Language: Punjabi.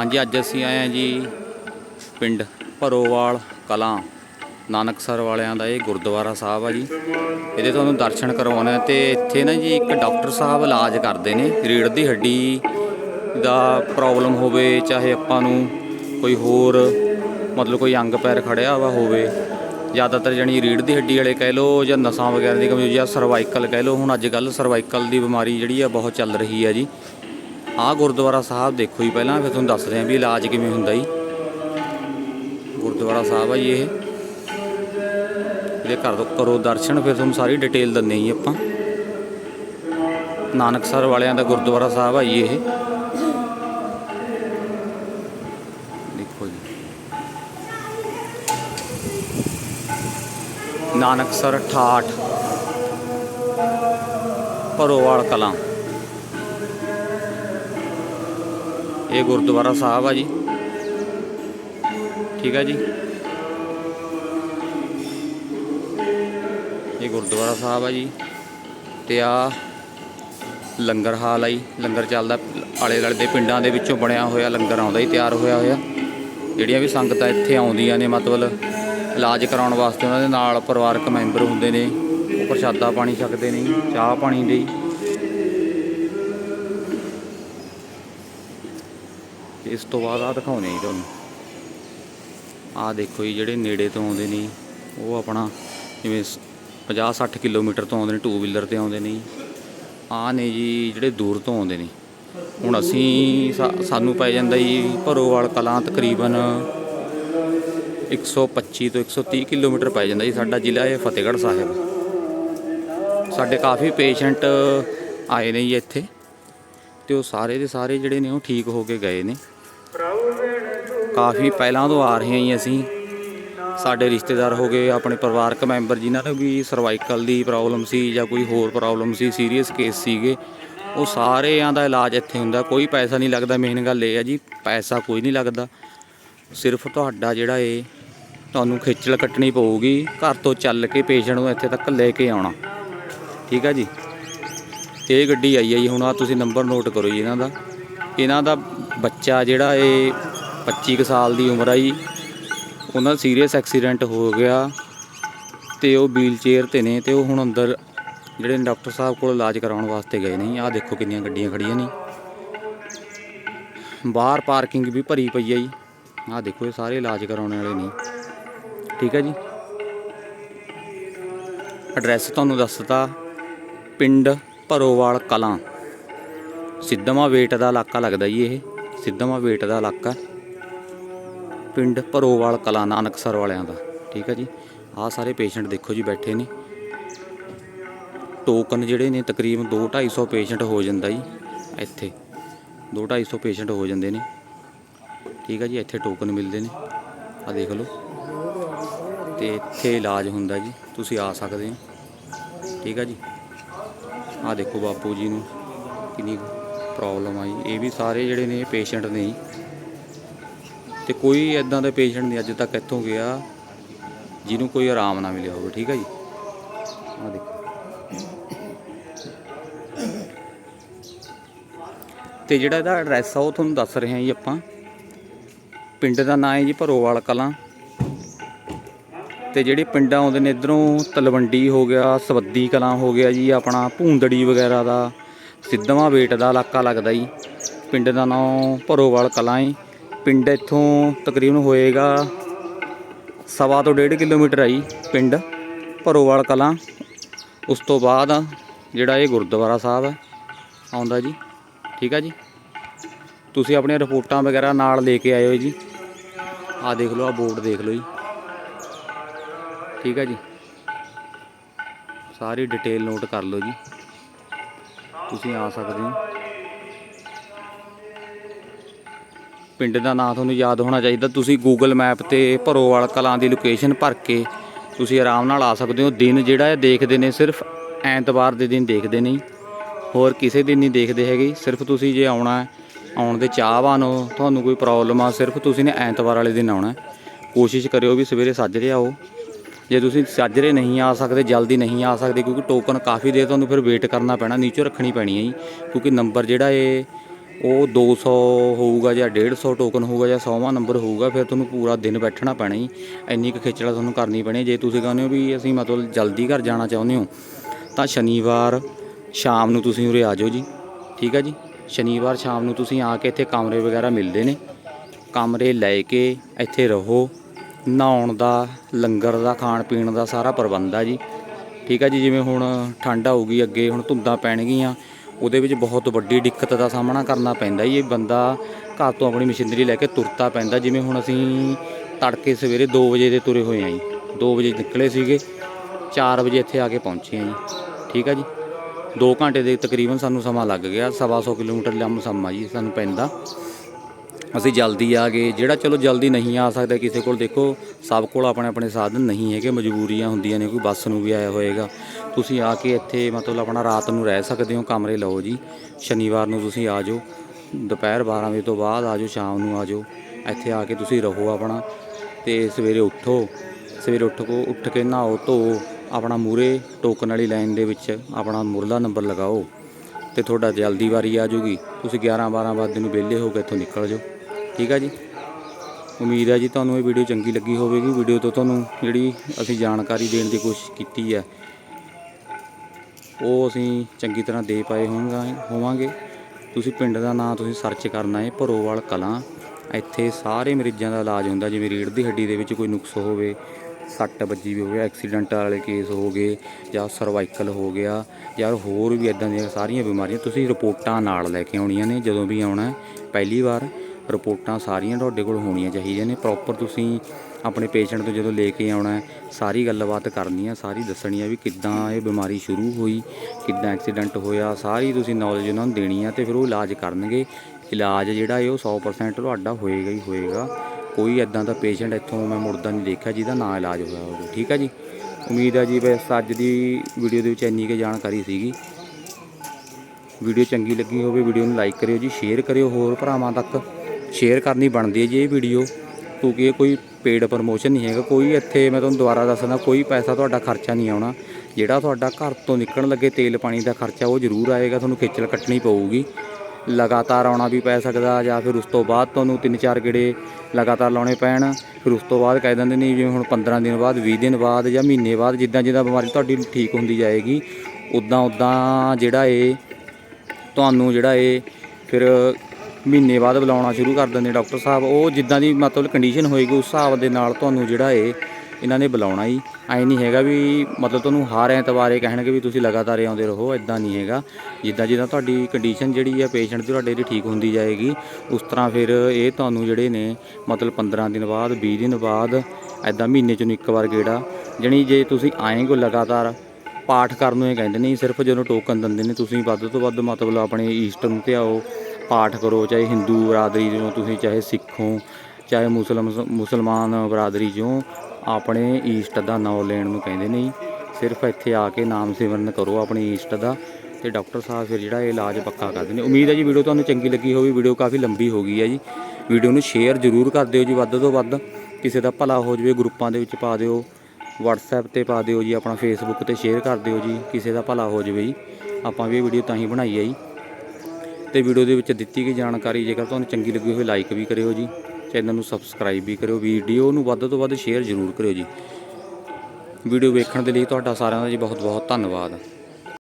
ਹਾਂਜੀ, ਅੱਜ ਅਸੀਂ ਆਏ ਹਾਂ ਜੀ ਪਿੰਡ ਭਰੋਵਾਲ ਕਲਾਂ, ਨਾਨਕਸਰ ਵਾਲਿਆਂ ਦਾ ਇਹ ਗੁਰਦੁਆਰਾ ਸਾਹਿਬ ਆ ਜੀ। ਇਹਦੇ ਤੁਹਾਨੂੰ ਦਰਸ਼ਨ ਕਰਵਾਉਣਾ ਆ ਤੇ ਇੱਥੇ ਨਾ ਜੀ ਇੱਕ ਡਾਕਟਰ ਸਾਹਿਬ ਇਲਾਜ ਕਰਦੇ ਨੇ ਰੀੜ ਦੀ ਹੱਡੀ ਦਾ ਪ੍ਰੋਬਲਮ ਹੋਵੇ, ਚਾਹੇ ਆਪਾਂ ਨੂੰ ਕੋਈ ਹੋਰ ਮਤਲਬ ਕੋਈ ਅੰਗ ਪੈਰ ਖੜਿਆ ਵਾ ਹੋਵੇ, ਜ਼ਿਆਦਾਤਰ ਜਣੀ ਰੀੜ ਦੀ ਹੱਡੀ ਵਾਲੇ ਕਹਿ ਲਓ ਜਾਂ ਨਸਾਂ ਵਗੈਰਾ ਦੀ ਕਮਜ਼ੋਰੀ ਜਾਂ ਸਰਵਾਈਕਲ ਕਹਿ ਲਓ, ਹੁਣ ਅੱਜ ਕੱਲ ਸਰਵਾਈਕਲ ਦੀ ਬਿਮਾਰੀ ਜਿਹੜੀ ਆ ਬਹੁਤ ਚੱਲ ਰਹੀ ਹੈ ਜੀ। ਆਹ ਗੁਰਦੁਆਰਾ ਸਾਹਿਬ ਦੇਖੋ ਜੀ ਪਹਿਲਾਂ, ਫਿਰ ਤੁਹਾਨੂੰ ਦੱਸਦੇ ਹਾਂ ਵੀ ਇਲਾਜ ਕਿਵੇਂ ਹੁੰਦਾ ਜੀ। ਗੁਰਦੁਆਰਾ ਸਾਹਿਬ ਆ ਜੀ ਇਹ। ਇਹਦੇ ਘਰ ਤੋਂ ਕਰੋ ਦਰਸ਼ਨ, ਫਿਰ ਤੁਹਾਨੂੰ ਸਾਰੀ ਡਿਟੇਲ ਦਿੰਦੇ ਜੀ ਆਪਾਂ। ਨਾਨਕਸਰ ਵਾਲਿਆਂ ਦਾ ਗੁਰਦੁਆਰਾ ਸਾਹਿਬ ਆ ਜੀ ਇਹ। ਦੇਖੋ ਜੀ। ਨਾਨਕਸਰ ਠਾਠ। ਭਰੋਵਾਲ ਕਲਾਂ। ਇਹ ਗੁਰਦੁਆਰਾ ਸਾਹਿਬ ਆ ਜੀ। ਠੀਕ ਆ ਜੀ। ਇਹ ਗੁਰਦੁਆਰਾ ਸਾਹਿਬ ਆ ਜੀ। ਤੇ ਆ ਲੰਗਰ ਹਾਲ ਆਈ ਲੰਗਰ ਚੱਲਦਾ ਆਲੇ ਦੁਆਲੇ ਦੇ ਪਿੰਡਾਂ ਦੇ ਵਿੱਚੋਂ ਬਣਿਆ ਹੋਇਆ ਲੰਗਰ ਆਉਂਦਾ ਹੀ ਤਿਆਰ ਹੋਇਆ ਹੋਇਆ। ਜਿਹੜੀਆਂ ਵੀ ਸੰਗਤਾਂ ਇੱਥੇ ਆਉਂਦੀਆਂ ਨੇ ਮਤਲਬ ਇਲਾਜ ਕਰਾਉਣ ਵਾਸਤੇ ਉਹਨਾਂ ਦੇ ਨਾਲ ਪਰਿਵਾਰਕ ਮੈਂਬਰ ਹੁੰਦੇ ਨੇ। ਉਹ ਪ੍ਰਸ਼ਾਦਾ ਪਾਣੀ ਛਕਦੇ ਨੇ ਜੀ, ਚਾਹ ਪਾਣੀ ਦੇ। ਤੇ ਇਸ ਤੋਂ ਬਾਅਦ ਆ ਦਿਖਾਉਣੇ ਜੀ ਤੁਹਾਨੂੰ। ਆ ਦੇਖੋ ਜੀ, ਜਿਹੜੇ ਨੇੜੇ ਤੋਂ ਆਉਂਦੇ ਨੇ ਉਹ ਆਪਣਾ ਜਿਵੇਂ 50 60 ਕਿਲੋਮੀਟਰ ਤੋਂ ਆਉਂਦੇ ਨੇ ਟੂ ਵੀਲਰ ਤੇ ਆਉਂਦੇ ਨੇ ਆ ਨੇ ਜੀ ਜਿਹੜੇ ਦੂਰ ਤੋਂ ਆਉਂਦੇ ਨੇ। ਹੁਣ ਅਸੀਂ ਸਾ- ਸਾਨੂੰ ਪੈ ਜਾਂਦਾ ਜੀ ਭਰੋਵਾਲ ਕਲਾਂ ਤਕਰੀਬਨ 125 ਤੋਂ 130 ਕਿਲੋਮੀਟਰ ਪੈ ਜਾਂਦਾ ਜੀ ਸਾਡਾ ਜ਼ਿਲ੍ਹਾ ਹੈ ਫਤਿਹਗੜ੍ਹ ਸਾਹਿਬ। ਸਾਡੇ ਕਾਫੀ ਪੇਸ਼ੈਂਟ ਆਏ ਨੇ ਜੀ ਇੱਥੇ। ਤੇ ਉਹ ਸਾਰੇ ਦੇ ਸਾਰੇ ਜਿਹੜੇ ਨੇ ਉਹ ਠੀਕ ਹੋ ਕੇ ਗਏ ਨੇ। ਕਾਫੀ ਪਹਿਲਾਂ ਤੋਂ ਆ ਰਹੇ ਹਾਂ ਜੀ ਅਸੀਂ। ਸਾਡੇ ਰਿਸ਼ਤੇਦਾਰ ਹੋ ਗਏ, ਆਪਣੇ ਪਰਿਵਾਰਕ ਮੈਂਬਰ ਜਿਨ੍ਹਾਂ ਨੂੰ ਵੀ ਸਰਵਾਈਕਲ ਦੀ ਪ੍ਰੋਬਲਮ ਸੀ ਜਾਂ ਕੋਈ ਹੋਰ ਪ੍ਰੋਬਲਮ ਸੀ ਸੀਰੀਅਸ ਕੇਸ ਸੀਗੇ, ਉਹ ਸਾਰਿਆਂ ਦਾ ਇਲਾਜ ਇੱਥੇ ਹੁੰਦਾ। ਕੋਈ ਪੈਸਾ ਨਹੀਂ ਲੱਗਦਾ ਮੇਨ ਗੱਲ ਇਹ ਆ ਜੀ, ਪੈਸਾ ਕੋਈ ਨਹੀਂ ਲੱਗਦਾ। ਸਿਰਫ ਤੁਹਾਡਾ ਜਿਹੜਾ ਇਹ, ਤੁਹਾਨੂੰ ਖੇਚਲ ਕੱਟਣੀ ਪਊਗੀ, ਘਰ ਤੋਂ ਚੱਲ ਕੇ ਪੇਸ਼ੈਂਟ ਨੂੰ ਇੱਥੇ ਤੱਕ ਲੈ ਕੇ ਆਉਣਾ। ਠੀਕ ਆ ਜੀ? ਇਹ ਗੱਡੀ ਆਈ ਹੈ ਜੀ, ਹੁਣ ਆ ਤੁਸੀਂ ਨੰਬਰ ਨੋਟ ਕਰੋ ਜੀ ਇਹਨਾਂ ਦਾ। ਇਹਨਾਂ ਦਾ ਬੱਚਾ ਜਿਹੜਾ ਇਹ 25 ਕੁ ਸਾਲ ਦੀ ਉਮਰ ਆ ਜੀ, ਉਹਨਾਂ ਦਾ ਸੀਰੀਅਸ ਐਕਸੀਡੈਂਟ ਹੋ ਗਿਆ ਤੇ ਉਹ ਵੀਲ ਚੇਅਰ ਤੇ ਨੇ ਤੇ ਉਹ ਹੁਣ ਅੰਦਰ ਜਿਹੜੇ ਡਾਕਟਰ ਸਾਹਿਬ ਕੋਲ ਇਲਾਜ ਕਰਾਉਣ ਵਾਸਤੇ ਗਏ ਨੇ ਆਹ ਦੇਖੋ ਕਿੰਨੀਆਂ ਗੱਡੀਆਂ ਖੜੀਆਂ ਨੇ। ਬਾਹਰ ਪਾਰਕਿੰਗ ਵੀ ਭਰੀ ਪਈ ਹੈ ਜੀ। ਆਹ ਦੇਖੋ ਇਹ ਸਾਰੇ ਇਲਾਜ ਕਰਾਉਣ ਵਾਲੇ ਨੇ। ਠੀਕ ਹੈ ਜੀ। ਐਡਰੈਸ ਤੁਹਾਨੂੰ ਦੱਸਤਾ। ਪਿੰਡ ਭਰੋਵਾਲ ਕਲਾਂ। ਸਿੱਧਵਾਂ ਵੇਟ ਦਾ ਇਲਾਕਾ ਲੱਗਦਾ ਜੀ ਇਹ। ਸਿੱਧਵਾਂ ਵੇਟ ਦਾ ਇਲਾਕਾ ਪਿੰਡ ਭਰੋਵਾਲ ਕਲਾਂ ਨਾਨਕਸਰ ਵਾਲਿਆਂ ਦਾ। ਠੀਕ ਹੈ ਜੀ। ਆਹ ਸਾਰੇ ਪੇਸ਼ੈਂਟ ਦੇਖੋ ਜੀ, ਬੈਠੇ ਨੇ। ਟੋਕਨ ਜਿਹੜੇ ਨੇ, ਤਕਰੀਬਨ 2-250 ਪੇਸ਼ੈਂਟ ਹੋ ਜਾਂਦਾ ਜੀ ਇੱਥੇ। 2-250 ਪੇਸ਼ੈਂਟ ਹੋ ਜਾਂਦੇ ਨੇ। ਠੀਕ ਹੈ ਜੀ, ਇੱਥੇ ਟੋਕਨ ਮਿਲਦੇ ਨੇ। ਆ ਦੇਖ ਲਓ। ਤੇ ਇੱਥੇ ਇਲਾਜ ਹੁੰਦਾ ਜੀ, ਤੁਸੀਂ ਆ ਸਕਦੇ ਹੋ। ਠੀਕ ਹੈ ਜੀ। ਆ ਦੇਖੋ ਬਾਪੂ ਜੀ ਨੂੰ ਕਿੰਨੀ ਪ੍ਰੋਬਲਮ ਆਈ ਇਹ ਵੀ ਸਾਰੇ ਜਿਹੜੇ ਨੇ ਪੇਸ਼ੈਂਟ ਨੇ ਜੀ। ਤੇ ਕੋਈ ਐਦਾਂ ਦਾ ਪੇਸ਼ੈਂਟ ਨਹੀਂ ਅੱਜ ਤੱਕ ਇੱਥੋਂ ਗਿਆ ਜਿਹਨੂੰ ਕੋਈ ਆਰਾਮ ਨਾ ਮਿਲਿਆ ਹੋਵੇ, ਠੀਕ ਹੈ ਜੀ? ਆ ਦੇਖੋ। ਤੇ ਜਿਹੜਾ ਇਹਦਾ ਐਡਰੈਸ ਆ, ਉਹ ਤੁਹਾਨੂੰ ਦੱਸ ਰਹੇ ਹਾਂ ਜੀ ਆਪਾਂ। ਪਿੰਡ ਦਾ ਨਾਂ ਹੈ ਜੀ ਭਰੋਵਾਲ ਕਲਾਂ। ਤੇ ਜਿਹੜੇ ਪਿੰਡ ਆਉਂਦੇ ਨੇ, ਇਧਰੋਂ ਤਲਵੰਡੀ ਹੋ ਗਿਆ, ਸਵੱਦੀ ਕਲਾਂ ਹੋ ਗਿਆ ਜੀ, ਆਪਣਾ ਭੂੰਦੜੀ ਵਗੈਰਾ ਦਾ। ਸਿੱਧਵਾਂ ਵੇਟ ਦਾ ਇਲਾਕਾ ਲੱਗਦਾ ਜੀ। ਪਿੰਡ ਦਾ ਨਾਮ ਭਰੋਵਾਲ ਕਲਾਂ ਹੈ ਪਿੰਡ ਇੱਥੋਂ ਤਕਰੀਬਨ ਹੋਏਗਾ ਸਵਾ ਤੋਂ ਡੇਢ ਕਿਲੋਮੀਟਰ ਹੈ ਜੀ ਪਿੰਡ ਭਰੋਵਾਲ ਕਲਾਂ। ਉਸ ਤੋਂ ਬਾਅਦ ਜਿਹੜਾ ਇਹ ਗੁਰਦੁਆਰਾ ਸਾਹਿਬ ਹੈ ਆਉਂਦਾ ਜੀ। ਠੀਕ ਹੈ ਜੀ? ਤੁਸੀਂ ਆਪਣੀਆਂ ਰਿਪੋਰਟਾਂ ਵਗੈਰਾ ਨਾਲ ਲੈ ਕੇ ਆਇਓ ਜੀ। ਆਹ ਦੇਖ ਲਓ ਆ ਬੋਰਡ ਦੇਖ ਲਓ ਜੀ। ਠੀਕ ਹੈ ਜੀ? ਸਾਰੀ ਡਿਟੇਲ ਨੋਟ ਕਰ ਲਓ ਜੀ। ਤੁਸੀਂ ਆ ਸਕਦੇ ਹੋ। ਪਿੰਡ ਦਾ ਨਾਂ ਤੁਹਾਨੂੰ ਯਾਦ ਹੋਣਾ ਚਾਹੀਦਾ। ਤੁਸੀਂ ਗੂਗਲ ਮੈਪ ਤੇ ਭਰੋਵਾਲ ਕਲਾਂ ਦੀ ਲੋਕੇਸ਼ਨ ਭਰ ਕੇ ਤੁਸੀਂ ਆਰਾਮ ਨਾਲ ਆ ਸਕਦੇ ਹੋ। ਦਿਨ ਜਿਹੜਾ ਹੈ ਦੇਖਦੇ ਨੇ, ਸਿਰਫ ਐਤਵਾਰ ਦੇ ਦਿਨ ਦੇਖਦੇ ਨਹੀਂ ਹੋਰ ਕਿਸੇ ਦਿਨ ਨਹੀਂ ਦੇਖਦੇ ਹੈਗੇ। ਸਿਰਫ ਤੁਸੀਂ ਜੇ ਆਉਣਾ ਆਉਣ ਦੇ ਚਾਹਵਾਨ ਹੋ, ਤੁਹਾਨੂੰ ਕੋਈ ਪ੍ਰੋਬਲਮ ਆ, ਸਿਰਫ ਤੁਸੀਂ ਨੇ ਐਤਵਾਰ ਵਾਲੇ ਦਿਨ ਆਉਣਾ ਕੋਸ਼ਿਸ਼ ਕਰਿਓ ਵੀ ਸਵੇਰੇ ਸਾਜਰੇ ਆਓ। ਜੇ ਤੁਸੀਂ ਸਾਜਰੇ ਨਹੀਂ ਆ ਸਕਦੇ, ਜਲਦੀ ਨਹੀਂ ਆ ਸਕਦੇ, ਕਿਉਂਕਿ ਟੋਕਨ ਕਾਫੀ ਦੇਰ ਤੁਹਾਨੂੰ ਫਿਰ ਵੇਟ ਕਰਨਾ ਪੈਣਾ, ਨੀਚੇ ਰੱਖਣੀ ਪੈਣੀ ਹੈ ਜੀ। ਕਿਉਂਕਿ ਨੰਬਰ ਜਿਹੜਾ ਇਹ, ਉਹ 200 ਹੋਊਗਾ ਜਾਂ 150 ਟੋਕਨ ਹੋਊਗਾ ਜਾਂ 100ਵਾਂ ਨੰਬਰ ਹੋਊਗਾ, ਫਿਰ ਤੁਹਾਨੂੰ ਪੂਰਾ ਦਿਨ ਬੈਠਣਾ ਪੈਣਾ ਜੀ। ਇੰਨੀ ਕੁ ਖੇਚਲਾ ਤੁਹਾਨੂੰ ਕਰਨੀ ਪੈਣੀ ਜੇ ਤੁਸੀਂ ਕਹਿੰਦੇ ਹੋ ਵੀ ਅਸੀਂ ਮਤਲਬ ਜਲਦੀ ਘਰ ਜਾਣਾ ਚਾਹੁੰਦੇ ਹੋ, ਤਾਂ ਸ਼ਨੀਵਾਰ ਸ਼ਾਮ ਨੂੰ ਤੁਸੀਂ ਉਰੇ ਆ ਜਾਓ ਜੀ। ਠੀਕ ਹੈ ਜੀ? ਸ਼ਨੀਵਾਰ ਸ਼ਾਮ ਨੂੰ ਤੁਸੀਂ ਆ ਕੇ ਇੱਥੇ ਕਮਰੇ ਵਗੈਰਾ ਮਿਲਦੇ ਨੇ। ਕਮਰੇ ਲੈ ਕੇ ਇੱਥੇ ਰਹੋ। ਨਹਾਉਣ ਦਾ, ਲੰਗਰ ਦਾ, ਖਾਣ ਪੀਣ ਦਾ ਸਾਰਾ ਪ੍ਰਬੰਧ ਆ ਜੀ। ਠੀਕ ਆ ਜੀ, ਜਿਵੇਂ ਹੁਣ ਠੰਡ ਆਊਗੀ ਅੱਗੇ, ਹੁਣ ਧੁੰਦਾਂ ਪੈਣਗੀਆਂ, ਉਹਦੇ ਵਿੱਚ ਬਹੁਤ ਵੱਡੀ ਦਿੱਕਤ ਦਾ ਸਾਹਮਣਾ ਕਰਨਾ ਪੈਂਦਾ ਜੀ। ਇਹ ਬੰਦਾ ਘਰ ਤੋਂ ਆਪਣੀ ਮਸ਼ੀਨਰੀ ਲੈ ਕੇ ਤੁਰਤਾ ਪੈਂਦਾ, ਜਿਵੇਂ ਹੁਣ ਅਸੀਂ ਤੜਕੇ ਸਵੇਰੇ 2 ਵਜੇ ਦੇ ਤੁਰੇ ਹੋਏ ਆ ਜੀ। 2 ਵਜੇ ਨਿਕਲੇ ਸੀਗੇ 4 ਵਜੇ ਇੱਥੇ ਆ ਕੇ ਪਹੁੰਚੇ ਆ ਜੀ। ਠੀਕ ਆ ਜੀ। 2 ਘੰਟੇ ਦੇ ਤਕਰੀਬਨ ਸਾਨੂੰ ਸਮਾਂ ਲੱਗ ਗਿਆ, ਸਵਾ ਸੌ ਕਿਲੋਮੀਟਰ ਲੰਮ ਸਮਾਂ ਜੀ ਸਾਨੂੰ ਪੈਂਦਾ। ਅਸੀਂ ਜਲਦੀ ਆ ਗਏ। ਜਿਹੜਾ ਚਲੋ ਜਲਦੀ ਨਹੀਂ ਆ ਸਕਦਾ ਕਿਸੇ ਕੋਲ, ਦੇਖੋ, ਸਭ ਕੋਲ ਆਪਣੇ ਆਪਣੇ ਸਾਧਨ ਨਹੀਂ ਹੈਗੇ, ਮਜਬੂਰੀਆਂ ਹੁੰਦੀਆਂ ਨੇ, ਕੋਈ ਬੱਸ ਨੂੰ ਵੀ ਆਇਆ ਹੋਏਗਾ। ਤੁਸੀਂ ਆ ਕੇ ਇੱਥੇ ਮਤਲਬ ਆਪਣਾ ਰਾਤ ਨੂੰ ਰਹਿ ਸਕਦੇ ਹੋ, ਕਮਰੇ ਲਓ ਜੀ। ਸ਼ਨੀਵਾਰ ਨੂੰ ਤੁਸੀਂ ਆ ਜਾਓ, ਦੁਪਹਿਰ 12 ਵਜੇ ਤੋਂ ਬਾਅਦ ਆ ਜਾਓ, ਸ਼ਾਮ ਨੂੰ ਆ ਜਾਓ। ਇੱਥੇ ਆ ਕੇ ਤੁਸੀਂ ਰਹੋ ਆਪਣਾ ਤੇ ਸਵੇਰੇ ਉੱਠੋ। ਸਵੇਰੇ ਉੱਠ ਕੋ, ਉੱਠ ਕੇ ਨਹਾਓ ਧੋ ਆਪਣਾ ਮੂਰੇ ਟੋਕਨ ਵਾਲੀ ਲਾਈਨ ਦੇ ਵਿੱਚ ਆਪਣਾ ਮੁਰਲਾ ਨੰਬਰ ਲਗਾਓ ਤੇ ਤੁਹਾਡਾ ਜਲਦੀ ਵਾਰੀ ਆ ਜੂਗੀ ਤੁਸੀਂ 11 12 ਵਜੇ ਨੂੰ ਵਿਹਲੇ ਹੋ ਕੇ ਇੱਥੋਂ ਨਿਕਲ ਜਾਓ। ਠੀਕ ਆ ਜੀ? ਉਮੀਦ ਹੈ ਜੀ ਤੁਹਾਨੂੰ ਇਹ ਵੀਡੀਓ ਚੰਗੀ ਲੱਗੀ ਹੋਵੇਗੀ। ਵੀਡੀਓ ਤੋਂ ਤੁਹਾਨੂੰ ਜਿਹੜੀ ਅਸੀਂ ਜਾਣਕਾਰੀ ਦੇਣ ਦੀ ਕੋਸ਼ਿਸ਼ ਕੀਤੀ ਹੈ ਉਹ ਅਸੀਂ ਚੰਗੀ ਤਰ੍ਹਾਂ ਦੇ ਪਾਏ ਹੋਵਾਂਗੇ ਹੋਵਾਂਗੇ। ਤੁਸੀਂ ਪਿੰਡ ਦਾ ਨਾਂ ਤੁਸੀਂ ਸਰਚ ਕਰਨਾ ਹੈ ਭਰੋਵਾਲ ਕਲਾਂ। ਇੱਥੇ ਸਾਰੇ ਮਰੀਜ਼ਾਂ ਦਾ ਇਲਾਜ ਹੁੰਦਾ, ਜਿਵੇਂ ਰੀੜ ਦੀ ਹੱਡੀ ਦੇ ਵਿੱਚ ਕੋਈ ਨੁਕਸ ਹੋਵੇ, ਸੱਟ ਵੱਜੀ ਵੀ ਹੋਵੇ, ਐਕਸੀਡੈਂਟ ਵਾਲੇ ਕੇਸ ਹੋ ਗਏ, ਜਾਂ ਸਰਵਾਈਕਲ ਹੋ ਗਿਆ, ਜਾਂ ਹੋਰ ਵੀ ਇਦਾਂ ਦੀਆਂ ਸਾਰੀਆਂ ਬਿਮਾਰੀਆਂ, ਤੁਸੀਂ ਰਿਪੋਰਟਾਂ ਨਾਲ ਲੈ ਕੇ ਆਉਣੀਆਂ ਨੇ, ਜਦੋਂ ਵੀ ਆਉਣਾ, ਪਹਿਲੀ ਵਾਰ। ਰਿਪੋਰਟਾਂ ਸਾਰੀਆਂ ਤੁਹਾਡੇ ਕੋਲ ਹੋਣੀਆਂ ਚਾਹੀਦੀਆਂ ਨੇ। ਪ੍ਰੋਪਰ ਤੁਸੀਂ ਆਪਣੇ ਪੇਸ਼ੈਂਟ ਤੋਂ ਜਦੋਂ ਲੈ ਕੇ ਆਉਣਾ ਸਾਰੀ ਗੱਲਬਾਤ ਕਰਨੀ ਆ ਸਾਰੀ ਦੱਸਣੀ ਆ ਵੀ ਕਿੱਦਾਂ ਇਹ ਬਿਮਾਰੀ ਸ਼ੁਰੂ ਹੋਈ, ਕਿੱਦਾਂ ਐਕਸੀਡੈਂਟ ਹੋਇਆ, ਸਾਰੀ ਤੁਸੀਂ ਨੌਲੇਜ ਉਹਨਾਂ ਨੂੰ ਦੇਣੀ ਆ ਤੇ ਫਿਰ ਉਹ ਇਲਾਜ ਕਰਨਗੇ। ਇਲਾਜ ਜਿਹੜਾ ਹੈ ਉਹ 100% ਤੁਹਾਡਾ ਹੋਏਗਾ ਹੀ ਹੋਏਗਾ। ਕੋਈ ਐਦਾਂ ਦਾ ਪੇਸ਼ੈਂਟ ਇੱਥੋਂ ਮੈਂ ਮੁੜਦਾ ਨਹੀਂ ਦੇਖਿਆ ਜਿਹਦਾ ਨਾ ਇਲਾਜ ਹੋਇਆ ਹੋਵੇ। ਠੀਕ ਆ ਜੀ? ਉਮੀਦ ਆ ਜੀ ਬਸ ਅੱਜ ਦੀ ਵੀਡੀਓ ਦੇ ਵਿੱਚ ਇੰਨੀ ਕੁ ਜਾਣਕਾਰੀ ਸੀਗੀ। ਵੀਡੀਓ ਚੰਗੀ ਲੱਗੀ ਹੋਵੇ ਵੀਡੀਓ ਨੂੰ ਲਾਈਕ ਕਰਿਓ ਜੀ ਸ਼ੇਅਰ ਕਰਿਓ ਹੋਰ ਭਰਾਵਾਂ ਤੱਕ। ਸ਼ੇਅਰ ਕਰਨੀ ਬਣਦੀ ਹੈ ਜੀ ਇਹ ਵੀਡੀਓ ਕਿਉਂਕਿ ਇਹ ਕੋਈ ਪੇਡ ਪ੍ਰਮੋਸ਼ਨ ਨਹੀਂ ਹੈਗਾ, ਕੋਈ ਇੱਥੇ ਮੈਂ ਤੁਹਾਨੂੰ ਦੁਬਾਰਾ ਦੱਸਦਾ ਕੋਈ ਪੈਸਾ ਤੁਹਾਡਾ ਖਰਚਾ ਨਹੀਂ ਆਉਣਾ। ਜਿਹੜਾ ਤੁਹਾਡਾ ਘਰ ਤੋਂ ਨਿਕਲਣ ਲੱਗੇ ਤੇਲ ਪਾਣੀ ਦਾ ਖਰਚਾ, ਉਹ ਜ਼ਰੂਰ ਆਏਗਾ, ਤੁਹਾਨੂੰ ਖੇਚਲ ਕੱਟਣੀ ਪਊਗੀ। ਲਗਾਤਾਰ ਆਉਣਾ ਵੀ ਪੈ ਸਕਦਾ, ਜਾਂ ਫਿਰ ਉਸ ਤੋਂ ਬਾਅਦ ਤੁਹਾਨੂੰ ਤਿੰਨ ਚਾਰ ਗੇੜੇ ਲਗਾਤਾਰ ਲਾਉਣੇ ਪੈਣ। ਫਿਰ ਉਸ ਤੋਂ ਬਾਅਦ ਕਹਿ ਦਿੰਦੇ ਨੇ, ਜਿਵੇਂ ਹੁਣ 15 ਦਿਨ ਬਾਅਦ 20 ਦਿਨ ਬਾਅਦ, ਜਾਂ ਮਹੀਨੇ ਬਾਅਦ, ਜਿੱਦਾਂ ਜਿੱਦਾਂ ਬਿਮਾਰੀ ਤੁਹਾਡੀ ਠੀਕ ਹੁੰਦੀ ਜਾਏਗੀ, ਉਦਾਂ ਉਦਾਂ ਜਿਹੜਾ ਇਹ ਤੁਹਾਨੂੰ ਜਿਹੜਾ ਇਹ ਫਿਰ ਮਹੀਨੇ ਬਾਅਦ ਬੁਲਾਉਣਾ ਸ਼ੁਰੂ ਕਰ ਦਿੰਦੇ ਡਾਕਟਰ ਸਾਹਿਬ। ਉਹ ਜਿੱਦਾਂ ਦੀ ਮਤਲਬ ਕੰਡੀਸ਼ਨ ਹੋਏਗੀ, ਉਸ ਹਿਸਾਬ ਦੇ ਨਾਲ ਤੁਹਾਨੂੰ ਜਿਹੜਾ ਇਹ ਇਹਨਾਂ ਨੇ ਬੁਲਾਉਣਾ ਹੀ ਐ ਨਹੀਂ ਹੈਗਾ ਵੀ ਮਤਲਬ ਤੁਹਾਨੂੰ ਹਰ ਐਤਵਾਰ ਇਹ ਕਹਿਣਗੇ ਵੀ ਤੁਸੀਂ ਲਗਾਤਾਰ ਆਉਂਦੇ ਰਹੋ ਇਦਾਂ ਨਹੀਂ ਹੈਗਾ। ਜਿੱਦਾਂ ਜਿੱਦਾਂ ਤੁਹਾਡੀ ਕੰਡੀਸ਼ਨ ਜਿਹੜੀ ਹੈ ਪੇਸ਼ੈਂਟ ਦੀ ਤੁਹਾਡੇ ਦੀ ਠੀਕ ਹੁੰਦੀ ਜਾਏਗੀ, ਉਸ ਤਰ੍ਹਾਂ ਫਿਰ ਇਹ ਤੁਹਾਨੂੰ ਜਿਹੜੇ ਨੇ ਮਤਲਬ 15 ਦਿਨ ਬਾਅਦ 20 ਦਿਨ ਬਾਅਦ ਐਦਾਂ ਮਹੀਨੇ ਚੋਂ ਇੱਕ ਵਾਰ ਗੇੜਾ। ਜਣੀ ਜੇ ਤੁਸੀਂ ਆਏਂਗੇ ਲਗਾਤਾਰ ਪਾਠ ਕਰਨ ਨੂੰ ਇਹ ਕਹਿੰਦੇ ਨਹੀਂ, ਸਿਰਫ ਜਦੋਂ ਟੋਕਨ ਦਿੰਦੇ ਨੇ, ਤੁਸੀਂ ਵੱਧ ਤੋਂ ਵੱਧ ਮਤਲਬ ਆਪਣੇ ਈਸਟਰ ਨੂੰ ਧਿਆਓ ਪਾਠ ਕਰੋ, ਚਾਹੇ ਹਿੰਦੂ ਬਰਾਦਰੀ ਚੋਂ ਤੁਸੀਂ, ਚਾਹੇ ਸਿੱਖ ਹੋ ਚਾਹੇ ਮੁਸਲਮ, ਮੁਸਲਮਾਨ ਬਰਾਦਰੀ ਚੋਂ ਆਪਣੇ ਈਸਟ ਦਾ ਨਾਮ ਲੈਣ ਨੂੰ ਕਹਿੰਦੇ ਨੇ ਜੀ। ਸਿਰਫ ਇੱਥੇ ਆ ਕੇ ਨਾਮ ਸਿਮਰਨ ਕਰੋ ਆਪਣੇ ਈਸਟ ਦਾ ਤੇ ਡਾਕਟਰ ਸਾਹਿਬ ਫਿਰ ਜਿਹੜਾ ਇਹ ਇਲਾਜ ਪੱਕਾ ਕਰਦੇ ਨੇ। ਉਮੀਦ ਹੈ ਜੀ ਵੀਡੀਓ ਤੁਹਾਨੂੰ ਚੰਗੀ ਲੱਗੀ ਹੋਵੇ, ਵੀਡੀਓ ਕਾਫੀ ਲੰਬੀ ਹੋ ਗਈ ਹੈ ਜੀ। ਵੀਡੀਓ ਨੂੰ ਸ਼ੇਅਰ ਜ਼ਰੂਰ ਕਰ ਦਿਓ ਜੀ, ਵੱਧ ਤੋਂ ਵੱਧ। ਕਿਸੇ ਦਾ ਭਲਾ ਹੋ ਜਾਵੇ, ਗਰੁੱਪਾਂ ਦੇ ਵਿੱਚ ਪਾ ਦਿਓ, WhatsApp ਤੇ ਪਾ ਦਿਓ ਜੀ, ਆਪਣਾ Facebook ਤੇ ਸ਼ੇਅਰ ਕਰ ਦਿਓ ਜੀ, ਕਿਸੇ ਦਾ ਭਲਾ ਹੋ ਜਾਵੇ ਜੀ। ਆਪਾਂ ਵੀ ਇਹ ਵੀਡੀਓ ਤਾਂ ਹੀ ਬਣਾਈ ਹੈ ਜੀ। ਤੇ ਵੀਡੀਓ ਦੇ ਵਿੱਚ ਦਿੱਤੀ ਗਈ ਜਾਣਕਾਰੀ, ਜੇਕਰ ਤੁਹਾਨੂੰ ਚੰਗੀ ਲੱਗੀ ਹੋਵੇ ਲਾਈਕ ਵੀ ਕਰਿਓ ਜੀ, ਚੈਨਲ ਨੂੰ ਸਬਸਕ੍ਰਾਈਬ ਵੀ ਕਰਿਓ, ਵੀਡੀਓ ਨੂੰ ਵੱਧ ਤੋਂ ਵੱਧ ਸ਼ੇਅਰ ਜ਼ਰੂਰ ਕਰਿਓ ਜੀ। ਵੀਡੀਓ ਵੇਖਣ ਦੇ ਲਈ ਤੁਹਾਡਾ ਸਾਰਿਆਂ ਦਾ ਜੀ ਬਹੁਤ ਬਹੁਤ ਧੰਨਵਾਦ।